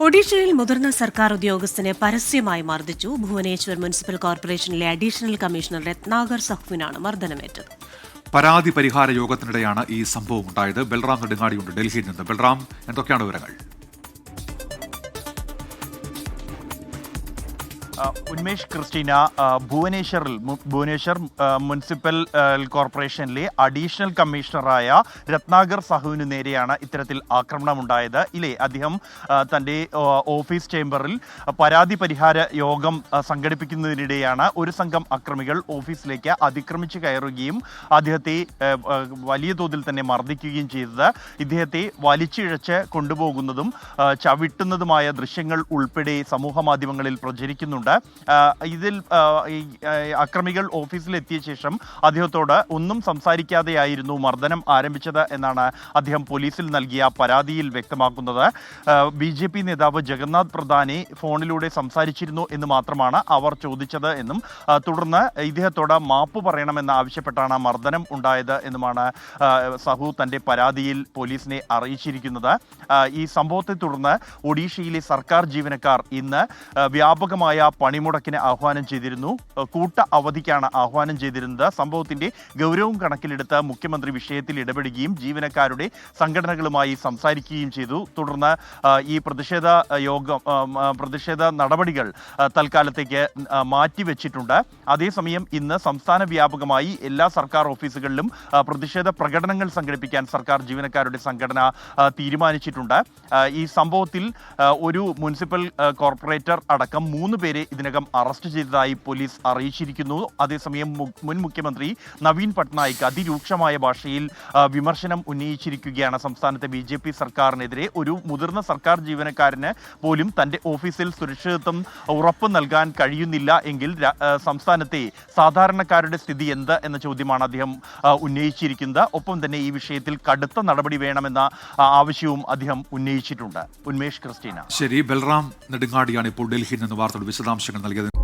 ഒഡീഷയിൽ മുതിർന്ന സർക്കാർ ഉദ്യോഗസ്ഥനെ പരസ്യമായി മർദ്ദിച്ചു. ഭുവനേശ്വർ മുനിസിപ്പൽ കോർപ്പറേഷനിലെ അഡീഷണൽ കമ്മീഷണർ രത്നാകർ സഹുവിനാണ് മർദ്ദനമേറ്റത്. പരാതി പരിഹാര യോഗത്തിനിടെയാണ് ഈ സംഭവം ഉണ്ടായത്. ബൽറാം നെടുങ്ങാടിയുണ്ട്. ഡൽഹിയിൽ നിന്ന്. ബൽറാം എന്തൊക്കെയാണ് വിവരങ്ങൾ? ഉന്മേഷ് ക്രിസ്റ്റീന ഭുവനേശ്വറിൽ ഭുവനേശ്വർ മുനിസിപ്പൽ കോർപ്പറേഷനിലെ അഡീഷണൽ കമ്മീഷണറായ രത്നാകർ സാഹുവിന് നേരെയാണ് ഇത്തരത്തിൽ ആക്രമണമുണ്ടായത്. ഇല്ലേ? അദ്ദേഹം തന്റെ ഓഫീസ് ചേംബറിൽ പരാതി പരിഹാര യോഗം സംഘടിപ്പിക്കുന്നതിനിടെയാണ് ഒരു സംഘം അക്രമികൾ ഓഫീസിലേക്ക് അതിക്രമിച്ച് കയറുകയും അദ്ദേഹത്തെ വലിയ തോതിൽ തന്നെ മർദ്ദിക്കുകയും ചെയ്തത്. ഇദ്ദേഹത്തെ വലിച്ചിഴച്ച് കൊണ്ടുപോകുന്നതും ചവിട്ടുന്നതുമായ ദൃശ്യങ്ങൾ ഉൾപ്പെടെ സമൂഹ മാധ്യമങ്ങളിൽ പ്രചരിക്കുന്നുണ്ട്. ആ, ഇതിൽ അക്രമികൾ ഓഫീസിലെത്തിയ ശേഷം അദ്ദേഹത്തോട് ഒന്നും സംസാരിക്കാതെയായിരുന്നു മർദ്ദനം ആരംഭിച്ചത് എന്നാണ് അദ്ദേഹം പോലീസിൽ നൽകിയ പരാതിയിൽ വ്യക്തമാക്കുന്നത്. ബി ജെ പി നേതാവ് ജഗന്നാഥ് പ്രധാനെ ഫോണിലൂടെ സംസാരിച്ചിരുന്നു എന്ന് മാത്രമാണ് അവർ ചോദിച്ചത് എന്നും തുടർന്ന് ഇദ്ദേഹത്തോട് മാപ്പ് പറയണമെന്ന് ആവശ്യപ്പെട്ടാണ് മർദ്ദനം ഉണ്ടായത് എന്നുമാണ് സഹു തന്റെ പരാതിയിൽ പോലീസിനെ അറിയിച്ചിരിക്കുന്നത്. ഈ സംഭവത്തെ തുടർന്ന് ഒഡീഷയിലെ സർക്കാർ ജീവനക്കാർ ഇന്ന് വ്യാപകമായ പണിമുടക്കിന് ആഹ്വാനം ചെയ്തിരുന്നു. കൂട്ട അവധിക്കാണ് ആഹ്വാനം ചെയ്തിരുന്നത്. സംഭവത്തിന്റെ ഗൗരവം കണക്കിലെടുത്ത് മുഖ്യമന്ത്രി വിഷയത്തിൽ ഇടപെടുകയും ജീവനക്കാരുടെ സംഘടനകളുമായി സംസാരിക്കുകയും ചെയ്തു. തുടർന്ന് ഈ പ്രതിഷേധ യോഗം പ്രതിഷേധ നടപടികൾ തൽക്കാലത്തേക്ക് മാറ്റിവെച്ചിട്ടുണ്ട് അതേസമയം ഇന്ന് സംസ്ഥാന വ്യാപകമായി എല്ലാ സർക്കാർ ഓഫീസുകളിലും പ്രതിഷേധ പ്രകടനങ്ങൾ സംഘടിപ്പിക്കാൻ സർക്കാർ ജീവനക്കാരുടെ സംഘടന തീരുമാനിച്ചിട്ടുണ്ട്. ഈ സംഭവത്തിൽ ഒരു മുനിസിപ്പൽ കോർപ്പറേറ്റർ അടക്കം മൂന്ന് പേരെ ഇതിനകം അറസ്റ്റ് ചെയ്തതായി പോലീസ് അറിയിച്ചിരിക്കുന്നു. അതേസമയം മുൻ മുഖ്യമന്ത്രി നവീൻ പട്നായിക് അതിരൂക്ഷമായ ഭാഷയിൽ വിമർശനം ഉന്നയിച്ചിരിക്കുകയാണ്. സംസ്ഥാനത്തെ ബി ജെ പി സർക്കാരിനെതിരെ ഒരു മുതിർന്ന സർക്കാർ ജീവനക്കാരന് പോലും തന്റെ ഓഫീസിൽ സുരക്ഷിതത്വം ഉറപ്പ് നൽകാൻ കഴിയുന്നില്ല എങ്കിൽ സംസ്ഥാനത്തെ സാധാരണക്കാരുടെ സ്ഥിതി എന്ത് എന്ന ചോദ്യമാണ് അദ്ദേഹം ഉന്നയിച്ചിരിക്കുന്നത്. ഒപ്പം തന്നെ ഈ വിഷയത്തിൽ കടുത്ത നടപടി വേണമെന്ന ആവശ്യവും അദ്ദേഹം ഉന്നയിച്ചിട്ടുണ്ട്. ഉന്മേഷ് ക്രിസ്റ്റീന. ശരി ബൽറാം നെടുങ്ങാടിയാണ് ഇപ്പോൾ ഡൽഹിയിൽ നിന്ന് വാർത്തയുടെ വിശദാംശങ്ങൾ നൽകിയത്